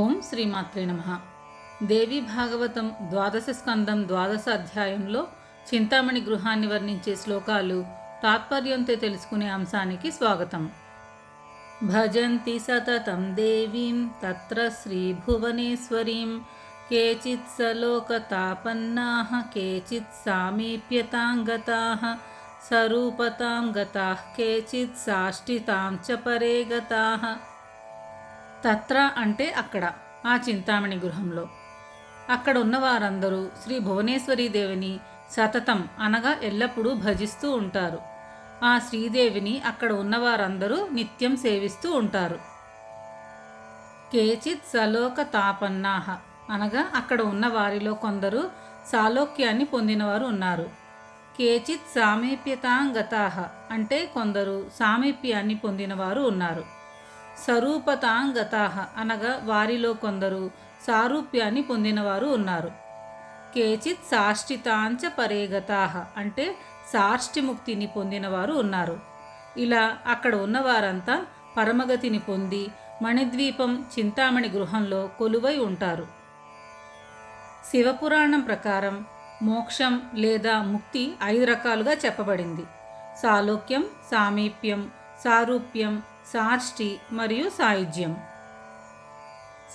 ఓం శ్రీమాత్రే నమ. దేవి భాగవతం ద్వాదశ స్కందం ద్వాదశ అధ్యాయంలో చింతామణి గృహాన్ని వర్ణించే శ్లోకాలు తాత్పర్యంతో తెలుసుకునే అంశానికి స్వాగతం. భజంతి సతతం దేవీం తత్ర శ్రీభువనేశ్వరీం. కేచిత్ సలోకతాపన్నా కేచిత్ సామీప్యతాం గతాః సరూపతాం గతాః కేచిత్ సాష్టితాం చ పరే గతాః. తత్ర అంటే అక్కడ ఆ చింతామణి గృహంలో. అక్కడ ఉన్న వారందరూ శ్రీ భువనేశ్వరీ దేవిని సతతం అనగా ఎల్లప్పుడూ భజిస్తూ ఉంటారు. ఆ శ్రీదేవిని అక్కడ ఉన్నవారందరూ నిత్యం సేవిస్తూ ఉంటారు. కేచిత్ సలోక తాపన్నాహ అనగా అక్కడ ఉన్న వారిలో కొందరు సాలోక్యాన్ని పొందినవారు ఉన్నారు. కేచిత్ సామీప్యతాంగతాహ అంటే కొందరు సామీప్యాన్ని పొందినవారు ఉన్నారు. స్వరూపతాంగతాహ అనగా వారిలో కొందరు సారూప్యాన్ని పొందినవారు ఉన్నారు. కేచిత్ సాష్టితాంచ పరేగతాహ అంటే సాష్టిముక్తిని పొందినవారు ఉన్నారు. ఇలా అక్కడ ఉన్నవారంతా పరమగతిని పొంది మణిద్వీపం చింతామణి గృహంలో కొలువై ఉంటారు. శివపురాణం ప్రకారం మోక్షం లేదా ముక్తి ఐదు రకాలుగా చెప్పబడింది. సాలోక్యం సామీప్యం సారూప్యం సాష్టి మరియు సాయుధ్యం.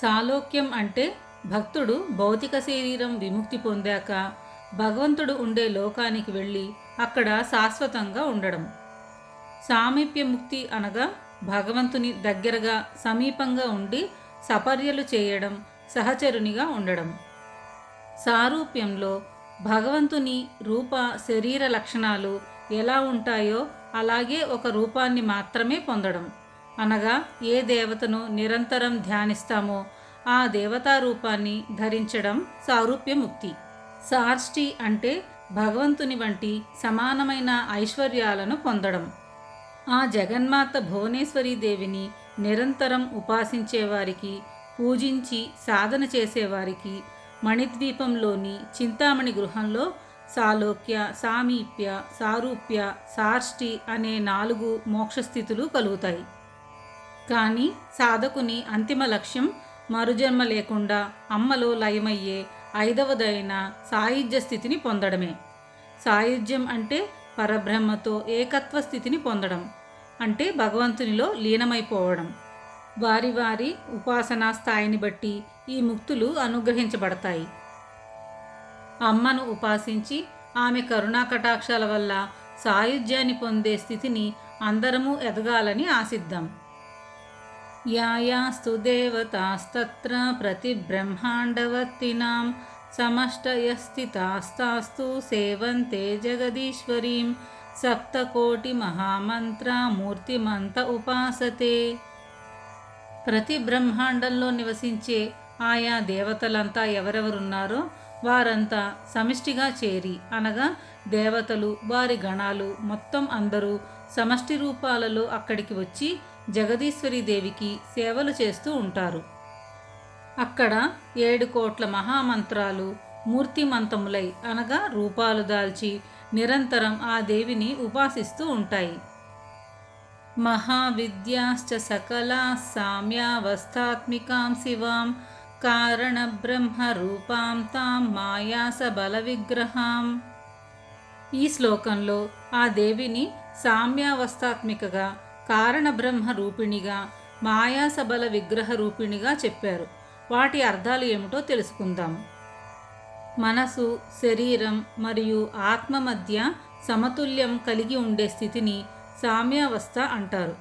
సాలోక్యం అంటే భక్తుడు భౌతిక శరీరం విముక్తి పొందాక భగవంతుడు ఉండే లోకానికి వెళ్ళి అక్కడ శాశ్వతంగా ఉండడం. సామీప్య ముక్తి అనగా భగవంతుని దగ్గరగా సమీపంగా ఉండి సపర్యలు చేయడం సహచరునిగా ఉండడం. సారూప్యంలో భగవంతుని రూప శరీర లక్షణాలు ఎలా ఉంటాయో అలాగే ఒక రూపాన్ని మాత్రమే పొందడం. అనగా ఏ దేవతను నిరంతరం ధ్యానిస్తామో ఆ దేవతా రూపాన్ని ధరించడం సారూప్యముక్తి. సార్ష్టి అంటే భగవంతుని వంటి సమానమైన ఐశ్వర్యాలను పొందడం. ఆ జగన్మాత భువనేశ్వరీ దేవిని నిరంతరం ఉపాసించేవారికి పూజించి సాధన చేసేవారికి మణిద్వీపంలోని చింతామణి గృహంలో సాలోక్య సామీప్య సారూప్య సార్ష్టి అనే నాలుగు మోక్షస్థితులు కలుగుతాయి. కానీ సాధకుని అంతిమ లక్ష్యం మరుజన్మ లేకుండా అమ్మలో లయమయ్యే ఐదవదైన సాయుధ్య స్థితిని పొందడమే. సాయుధ్యం అంటే పరబ్రహ్మతో ఏకత్వ స్థితిని పొందడం అంటే భగవంతునిలో లీనమైపోవడం. వారి వారి ఉపాసనా స్థాయిని బట్టి ఈ ముక్తులు అనుగ్రహించబడతాయి. అమ్మను ఉపాసించి ఆమె కరుణా కటాక్షాల వల్ల సాయుధ్యాన్ని పొందే స్థితిని అందరము ఎదగాలని ఆశిద్దాం. యాయాస్తు దేవతాస్తత్ర ప్రతిబ్రహ్మాండవర్తినాం సమష్టయస్థితాస్తాస్తు సేవంతే జగదీశ్వరీం సప్తకోటి మహామంత్ర మూర్తిమంత ఉపాసతే. ప్రతి బ్రహ్మాండంలో నివసించే ఆయా దేవతలంతా ఎవరెవరున్నారో వారంతా సమిష్టిగా చేరి అనగా దేవతలు వారి గణాలు మొత్తం అందరూ సమష్టి రూపాలలో అక్కడికి వచ్చి జగదీశ్వరి దేవికి సేవలు చేస్తూ ఉంటారు. అక్కడ ఏడు కోట్ల మహామంత్రాలు మూర్తిమంతములై అనగా రూపాలు దాల్చి నిరంతరం ఆ దేవిని ఉపాసిస్తూ ఉంటాయి. మహావిద్యాశ్చ సకలా సామ్యావస్థాత్మికాం శివాం కారణబ్రహ్మరూపాం తాం మాయాస బల విగ్రహాం ఈ శ్లోకంలో ఆ దేవిని సామ్యావస్థాత్మికగా కారణబ్రహ్మ రూపిణిగా మాయాసబల విగ్రహ రూపిణిగా చెప్పారు. వాటి అర్థాలు ఏమిటో తెలుసుకుందాం. మనసు శరీరం మరియు ఆత్మ మధ్య సమతుల్యం కలిగి ఉండే స్థితిని సామ్యావస్థ అంటారు.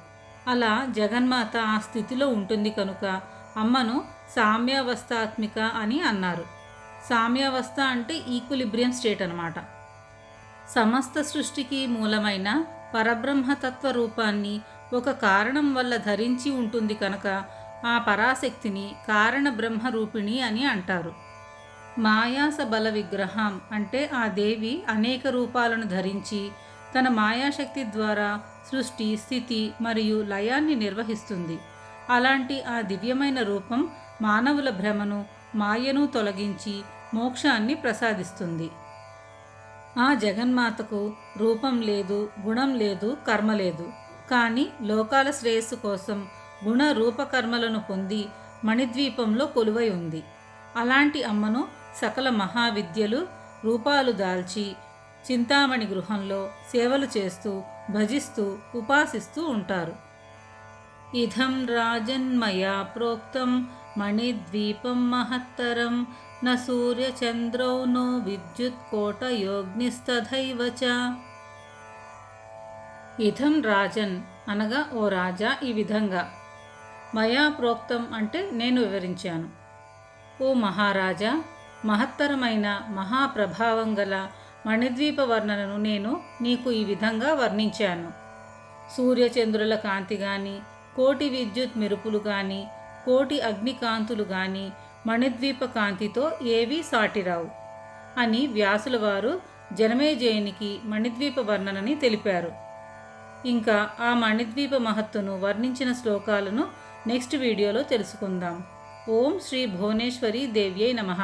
అలా జగన్మాత ఆ స్థితిలో ఉంటుంది కనుక అమ్మను సామ్యావస్థాత్మిక అని అన్నారు. సామ్యావస్థ అంటే ఈక్విలిబ్రియం స్టేట్ అనమాట సమస్త సృష్టికి మూలమైన పరబ్రహ్మతత్వ రూపాన్ని ఒక కారణం వల్ల ధరించి ఉంటుంది కనుక ఆ పరాశక్తిని కారణ బ్రహ్మ రూపిణి అని అంటారు. మాయాస బల విగ్రహం అంటే ఆ దేవి అనేక రూపాలను ధరించి తన మాయాశక్తి ద్వారా సృష్టి స్థితి మరియు లయాన్ని నిర్వహిస్తుంది. అలాంటి ఆ దివ్యమైన రూపం మానవుల భ్రమను మాయను తొలగించి మోక్షాన్ని ప్రసాదిస్తుంది. ఆ జగన్మాతకు రూపం లేదు గుణం లేదు కర్మ లేదు. కానీ లోకాల శ్రేయస్సు కోసం గుణ రూపకర్మలను పొంది మణిద్వీపంలో కొలువై ఉంది. అలాంటి అమ్మను సకల మహావిద్యలు రూపాలు దాల్చి చింతామణి గృహంలో సేవలు చేస్తూ భజిస్తూ ఉపాసిస్తూ ఉంటారు. ఇదం రాజన్మయా ప్రోక్తం మణిద్వీపం మహత్తరం. నా సూర్యచంద్రౌ నో విద్యుత్ కోటయోగ్నిస్తథైవ చ. ఇదం రాజన్ అనగా ఓ రాజా ఈ విధంగా. మయా ప్రోక్తం అంటే నేను వివరించాను. ఓ మహారాజా మహత్తరమైన మహాప్రభావం గల మణిద్వీప వర్ణనను నేను నీకు ఈ విధంగా వర్ణించాను. సూర్యచంద్రుల కాంతి కానీ కోటి విద్యుత్ మెరుపులు కానీ కోటి అగ్నికాంతులు కానీ మణిద్వీప కాంతితో ఏవీ సాటిరావు అని వ్యాసుల వారు జనమేజయునికి మణిద్వీప వర్ణనని తెలిపారు. ఇంకా ఆ మణిద్వీప మహత్తును వర్ణించిన శ్లోకాలను నెక్స్ట్ వీడియోలో తెలుసుకుందాం. ఓం శ్రీ భువనేశ్వరి దేవ్యై నమః.